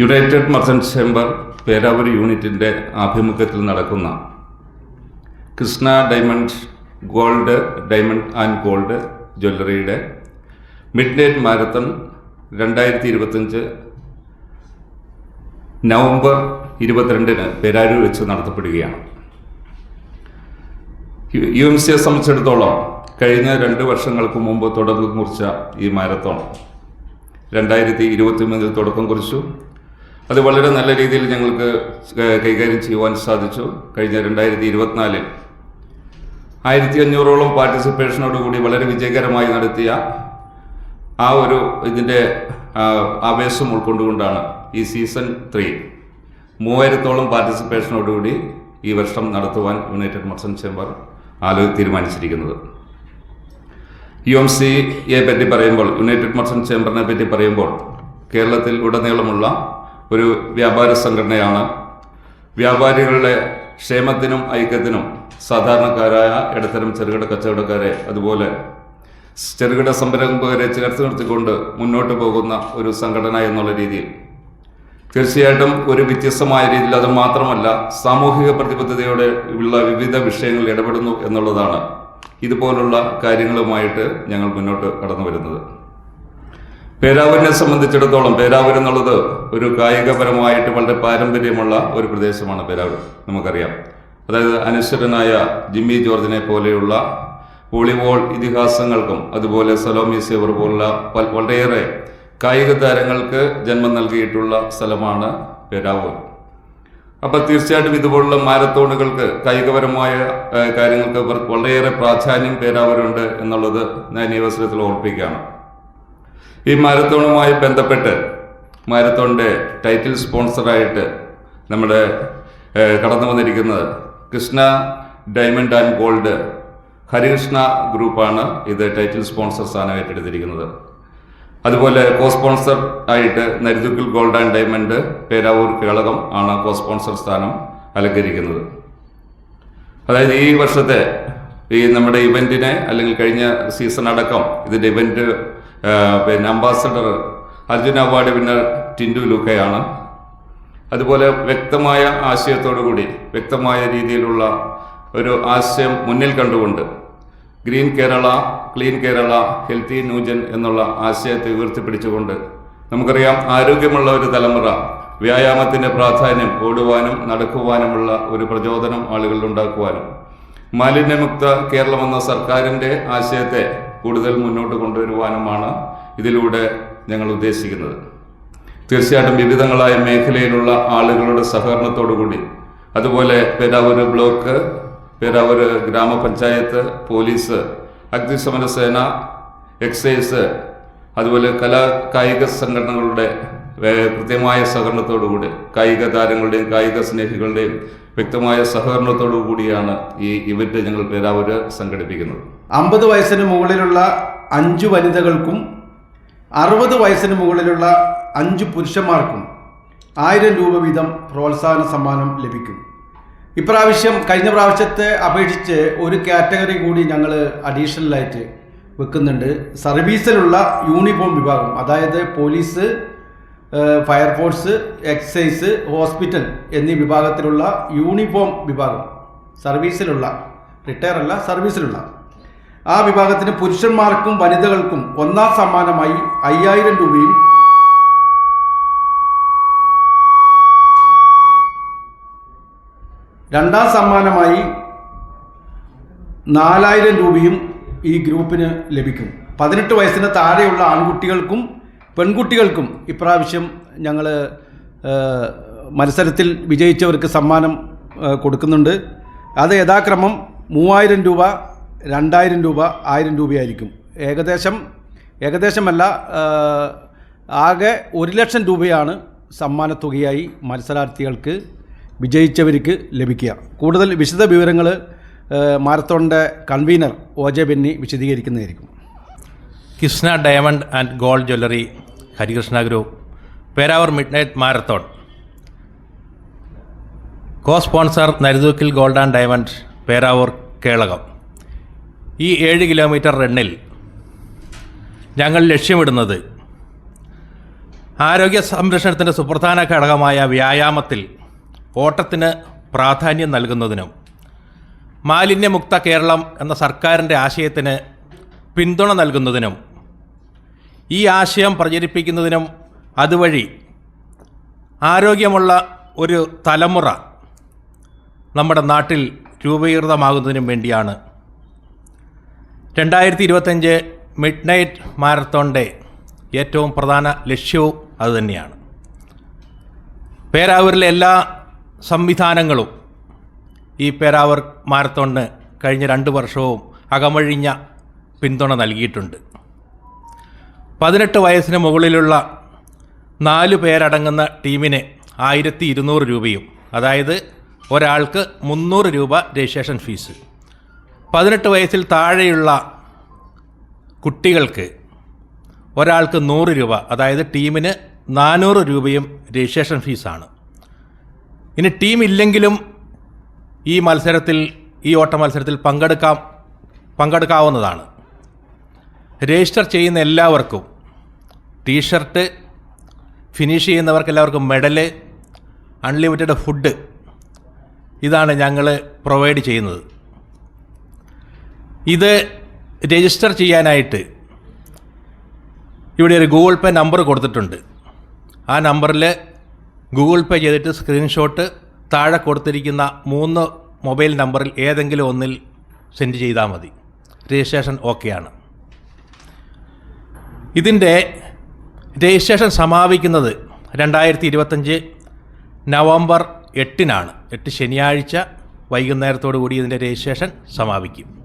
United merchant chamber Peravoor യൂണിറ്റിന്റെ ആഭിമുഖ്യത്തിൽ നടക്കുന്ന Krishna diamond gold diamond and gold ജ്വല്ലറിയുടെ mid night marathon രണ്ടായിരത്തി ഇരുപത്തഞ്ച് നവംബർ ഇരുപത്തിരണ്ടിന് പേരാരൂർ വെച്ച് നടത്തപ്പെടുകയാണ്. യു- എം സിയെ സംബന്ധിച്ചിടത്തോളം കഴിഞ്ഞ രണ്ട് വർഷങ്ങൾക്ക് മുമ്പ് തുടക്കം കുറിച്ച ഈ മാരത്തോൺ രണ്ടായിരത്തി ഇരുപത്തി മൂന്നിൽ തുടക്കം കുറിച്ചു. അത് വളരെ നല്ല രീതിയിൽ ഞങ്ങൾക്ക് കൈകാര്യം ചെയ്യുവാൻ സാധിച്ചു കഴിഞ്ഞ രണ്ടായിരത്തി ഇരുപത്തിനാലിൽ ആയിരത്തി അഞ്ഞൂറോളം പാർട്ടിസിപ്പേഷനോടുകൂടി വളരെ വിജയകരമായി നടത്തിയ ആ ഒരു ഇതിന്റെ ആവേശം ഉൾക്കൊണ്ടുകൊണ്ടാണ് ഈ സീസൺ ത്രീ മൂവായിരത്തോളം പാർട്ടിസിപ്പേഷനോടുകൂടി ഈ വർഷം നടത്തുവാൻ യുണൈറ്റഡ് മർച്ചന്റ് ചേംബർ ആലോ തീരുമാനിച്ചിരിക്കുന്നത്. യു എം സിയെ പറ്റി പറയുമ്പോൾ യുണൈറ്റഡ് മർച്ചന്റ് ചേംബറിനെ പറ്റി പറയുമ്പോൾ കേരളത്തിൽ ഉടനീളമുള്ള ഒരു വ്യാപാര സംഘടനയാണ്. വ്യാപാരികളുടെ ക്ഷേമത്തിനും ഐക്യത്തിനും സാധാരണക്കാരായ ഇടത്തരം ചെറുകിട കച്ചവടക്കാരെ അതുപോലെ ചെറുകിട സംരംഭകരെ ചേർത്ത് നിർത്തിക്കൊണ്ട് മുന്നോട്ട് പോകുന്ന ഒരു സംഘടന എന്നുള്ള രീതിയിൽ. തീർച്ചയായിട്ടും ഒരു വ്യത്യസ്തമായ രീതിയിൽ അത് മാത്രമല്ല സാമൂഹിക പ്രതിബദ്ധതയോടെ ഉള്ള വിവിധ വിഷയങ്ങളിൽ ഇടപെടുന്നു എന്നുള്ളതാണ്. ഇതുപോലുള്ള കാര്യങ്ങളുമായിട്ട് ഞങ്ങൾ മുന്നോട്ട് കടന്നു വരുന്നത് പേരാവൂരിനെ സംബന്ധിച്ചിടത്തോളം പേരാവൂർ എന്നുള്ളത് ഒരു കായികപരമായിട്ട് വളരെ പാരമ്പര്യമുള്ള ഒരു പ്രദേശമാണ് പേരാവൂർ. നമുക്കറിയാം. അതായത് അനശ്വരനായ ജിമ്മി ജോർജിനെ പോലെയുള്ള വോളിബോൾ ഇതിഹാസങ്ങൾക്കും അതുപോലെ സലോമി സേവർ പോലുള്ള പല- വളരെയേറെ കായിക താരങ്ങൾക്ക് ജന്മം നൽകിയിട്ടുള്ള സ്ഥലമാണ് പേരാവൂർ. അപ്പം തീർച്ചയായിട്ടും ഇതുപോലുള്ള മാരത്തോണുകൾക്ക് കായികപരമായ കാര്യങ്ങൾക്ക് വളരെയേറെ പ്രാധാന്യം പേരാവൂരുണ്ട് എന്നുള്ളത് ഞാൻ ഈ അവസരത്തിൽ ഓർപ്പിക്കുകയാണ്. ഈ മാരത്തോണുമായി ബന്ധപ്പെട്ട് മാരത്തോണിന്റെ ടൈറ്റിൽ സ്പോൺസറായിട്ട് നമ്മുടെ കടന്നു വന്നിരിക്കുന്നത് Krishna diamond and gold Harikrishna ഗ്രൂപ്പാണ് ഇത് ടൈറ്റിൽ സ്പോൺസർ സ്ഥാനം ഏറ്റെടുത്തിരിക്കുന്നത്. അതുപോലെ കോ സ്പോൺസർ ആയിട്ട് Narithukkil gold and diamond Peravoor Kelakam ആണ് കോ സ്പോൺസർ സ്ഥാനം അലങ്കരിക്കുന്നത്. അതായത് ഈ വർഷത്തെ ഈ നമ്മുടെ ഇവന്റിനെ അല്ലെങ്കിൽ കഴിഞ്ഞ സീസൺ അടക്കം ഇതിന്റെ ഇവന്റ് ആ, പിന്നെ ambassador Arjuna award winner Tintu ലൂക്കയാണ്. അതുപോലെ വ്യക്തമായ ആശയത്തോടു കൂടി വ്യക്തമായ രീതിയിലുള്ള ഒരു ആശയം മുന്നിൽ കണ്ടുകൊണ്ട് green Kerala clean Kerala healthy new gen എന്നുള്ള ആശയത്തെ ഉയർത്തിപ്പിടിച്ചുകൊണ്ട് നമുക്കറിയാം ആരോഗ്യമുള്ള ഒരു തലമുറ വ്യായാമത്തിന്റെ പ്രാധാന്യം ഓടുവാനും നടക്കുവാനുമുള്ള ഒരു പ്രചോദനം ആളുകളിൽ ഉണ്ടാക്കുവാനും. മാലിന്യമുക്ത കേരളം എന്ന സർക്കാരിന്റെ ആശയത്തെ കൂടുതൽ മുന്നോട്ട് കൊണ്ടുവരുവാനുമാണ് ഇതിലൂടെ ഞങ്ങൾ ഉദ്ദേശിക്കുന്നത്. തീർച്ചയായിട്ടും വിവിധങ്ങളായ മേഖലയിലുള്ള ആളുകളുടെ സഹകരണത്തോടുകൂടി അതുപോലെ പേരാവൂർ ബ്ലോക്ക് പേരാവൂർ ഗ്രാമപഞ്ചായത്ത് പോലീസ് അഗ്നിശമന സേന എക്സൈസ് അതുപോലെ കലാ കായിക സംഘടനകളുടെ കൃത്യമായ സഹകരണത്തോടുകൂടി കായിക താരങ്ങളുടെയും കായിക സ്നേഹികളുടെയും വ്യക്തമായ സഹകരണത്തോടു കൂടിയാണ് ഈ ഇവന്റ് ഞങ്ങൾ പേരാവൂര് സംഘടിപ്പിക്കുന്നത്. അമ്പത് വയസ്സിന് മുകളിലുള്ള അഞ്ച് വനിതകൾക്കും അറുപത് വയസ്സിന് മുകളിലുള്ള അഞ്ച് പുരുഷന്മാർക്കും ആയിരം രൂപ വീതം പ്രോത്സാഹന സമ്മാനം ലഭിക്കും. ഇപ്രാവശ്യം കഴിഞ്ഞ പ്രാവശ്യത്തെ അപേക്ഷിച്ച് ഒരു കാറ്റഗറി കൂടി ഞങ്ങൾ അഡീഷണലായിട്ട് വെക്കുന്നുണ്ട്. സർവീസിലുള്ള യൂണിഫോം വിഭാഗം അതായത് പോലീസ് ഫയർഫോഴ്സ് എക്സൈസ് ഹോസ്പിറ്റൽ എന്നീ വിഭാഗത്തിലുള്ള യൂണിഫോം വിഭാഗം സർവീസിലുള്ള റിട്ടയർ അല്ല സർവീസിലുള്ള ആ വിഭാഗത്തിന് പുരുഷന്മാർക്കും വനിതകൾക്കും ഒന്നാം സമ്മാനമായി അയ്യായിരം രൂപയും രണ്ടാം സമ്മാനമായി നാലായിരം രൂപയും ഈ ഗ്രൂപ്പിന് ലഭിക്കും. പതിനെട്ട് വയസ്സിന് താഴെയുള്ള ആൺകുട്ടികൾക്കും പെൺകുട്ടികൾക്കും ഇപ്രാവശ്യം ഞങ്ങൾ മത്സരത്തിൽ വിജയിച്ചവർക്ക് സമ്മാനം കൊടുക്കുന്നുണ്ട്. അത് യഥാക്രമം മൂവായിരം രൂപ രണ്ടായിരം രൂപ ആയിരം രൂപയായിരിക്കും. ഏകദേശം ഏകദേശമല്ല ആകെ ഒരു ലക്ഷം രൂപയാണ് സമ്മാനത്തുകയായി മത്സരാർത്ഥികൾക്ക് വിജയിച്ചവർക്ക് ലഭിക്കുക. കൂടുതൽ വിശദ വിവരങ്ങൾ മാരത്തോണിന്റെ convener O J Benny വിശദീകരിക്കുന്നതായിരിക്കും. Krishna diamond and gold jewellery Harikrishna group Peravoor mid night marathon. Co sponsor Narithukkil gold and diamond Peravoor Kelakam. ഈ ഏഴ് കിലോമീറ്റർ റണ്ണിൽ ഞങ്ങൾ ലക്ഷ്യമിടുന്നത് ആരോഗ്യ സംരക്ഷണത്തിന്റെ സുപ്രധാന ഘടകമായ വ്യായാമത്തിൽ ഓട്ടത്തിന് പ്രാധാന്യം നൽകുന്നതിനും മാലിന്യമുക്ത കേരളം എന്ന സർക്കാരിന്റെ ആശയത്തിന് പിന്തുണ നൽകുന്നതിനും ഈ ആശയം പ്രചരിപ്പിക്കുന്നതിനും അതുവഴി ആരോഗ്യമുള്ള ഒരു തലമുറ നമ്മുടെ നാട്ടിൽ രൂപീകൃതമാകുന്നതിനും വേണ്ടിയാണ്. രണ്ടായിരത്തി ഇരുപത്തഞ്ച് മിഡ് നൈറ്റ് മാരത്തോണിന്റെ ഏറ്റവും പ്രധാന ലക്ഷ്യവും അതുതന്നെയാണ്. പേരാവൂരിലെ എല്ലാ സംവിധാനങ്ങളും ഈ പേരാവൂർ മാരത്തോണിന് കഴിഞ്ഞ രണ്ട് വർഷവും അകമഴിഞ്ഞ പിന്തുണ നൽകിയിട്ടുണ്ട്. പതിനെട്ട് വയസ്സിന് മുകളിലുള്ള നാല് പേരടങ്ങുന്ന ടീമിന് ആയിരത്തി ഇരുന്നൂറ് രൂപയും അതായത് ഒരാൾക്ക് മുന്നൂറ് രൂപ രജിസ്ട്രേഷൻ ഫീസ്. പതിനെട്ട് വയസ്സിൽ താഴെയുള്ള കുട്ടികൾക്ക് ഒരാൾക്ക് നൂറ് രൂപ അതായത് ടീമിന് നാനൂറ് രൂപയും രജിസ്ട്രേഷൻ ഫീസാണ്. ഇനി ടീം ഇല്ലെങ്കിലും ഈ മത്സരത്തിൽ ഈ ഓട്ട മത്സരത്തിൽ പങ്കെടുക്കാം പങ്കെടുക്കാവുന്നതാണ്. രജിസ്റ്റർ ചെയ്യുന്ന എല്ലാവർക്കും ടീഷർട്ട് ഫിനിഷ് ചെയ്യുന്നവർക്ക് എല്ലാവർക്കും മെഡൽ അൺലിമിറ്റഡ് ഫുഡ്. ഇതാണ് ഞങ്ങൾ പ്രൊവൈഡ് ചെയ്യുന്നത്. ഇത് രജിസ്റ്റർ ചെയ്യാനായിട്ട് ഇവിടെ ഒരു ഗൂഗിൾ പേ നമ്പർ കൊടുത്തിട്ടുണ്ട്. ആ നമ്പറിൽ ഗൂഗിൾ പേ ചെയ്തിട്ട് സ്ക്രീൻഷോട്ട് താഴെ കൊടുത്തിരിക്കുന്ന മൂന്ന് മൊബൈൽ നമ്പറിൽ ഏതെങ്കിലും ഒന്നിൽ സെൻഡ് ചെയ്താൽ മതി. രജിസ്ട്രേഷൻ ഓക്കെയാണ്. ഇതിന്റെ രജിസ്ട്രേഷൻ സമാപിക്കുന്നത് രണ്ടായിരത്തി ഇരുപത്തഞ്ച് നവംബർ എട്ടിനാണ്. എട്ട് ശനിയാഴ്ച വൈകുന്നേരത്തോടു കൂടി ഇതിന്റെ രജിസ്ട്രേഷൻ സമാപിക്കും.